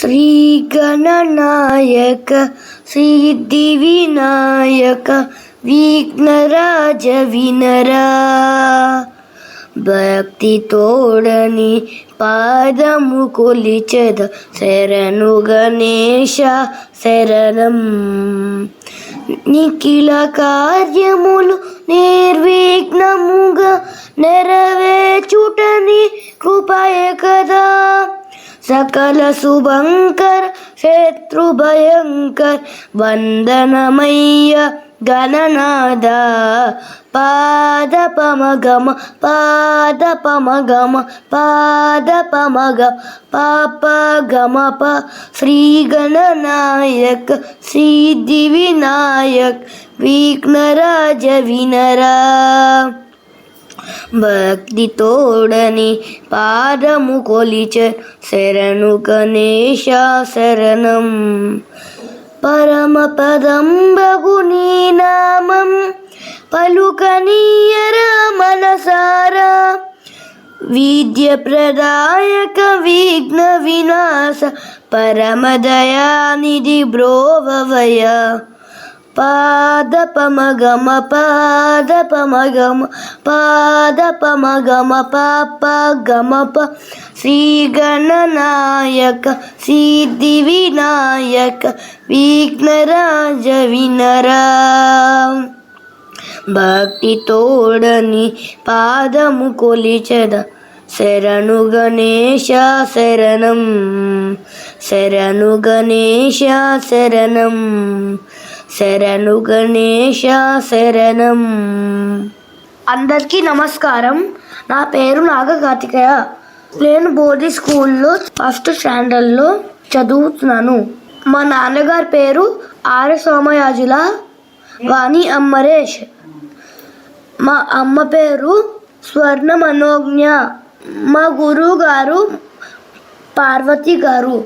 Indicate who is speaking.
Speaker 1: శ్రీ గణనాయక సిద్ధి వినాయక విఘ్నరాజ వినరా భక్తి తోడని పాదము కొలిచెద శరణు గణేశ శరణం నిఖిల కార్యములు నిర్విఘ్నముగా నెరవేర్చుటని కృపయ కదా सकलशुभङ्कर शत्रुभयङ्कर वन्दनमय्य गणनाद। पादपमगम पादपमगम पादपमग पापगम प श्रीगणनायक श्रीदिविनायक विघ्नराज विनरा భక్తి తోడని పాదము కొలిచ శరణు గణేశ శరణం. పరమ పదం నామం పలుకనీయర మనసారా. విద్య ప్రదాయక విఘ్న వినాశ పరమ దయానిధి బ్రోవవయ. పాద పమగమ పాద పమగమ పాద పమగమ పాప గమ ప శ్రీ గణనాయక సిద్ధి వినాయక విఘ్నరాజ వినరా. భక్తి తోడని పాదము కొలిచెద శరణు గణేశ శరణం శరణు గణేశ శరణం. శరణు గణేశ శరణం. అందరికీ నమస్కారం. నా పేరు నాగ కార్తికేయ నేను బోధి స్కూల్లో ఫస్ట్ స్టాండర్డ్లో చదువుతున్నాను. మా నాన్నగారి పేరు ఆర్య సోమయాజుల వాణి అమ్మరేష్. మా అమ్మ పేరు స్వర్ణ మనోజ్ఞ. మా గురువు గారు పార్వతి గారు.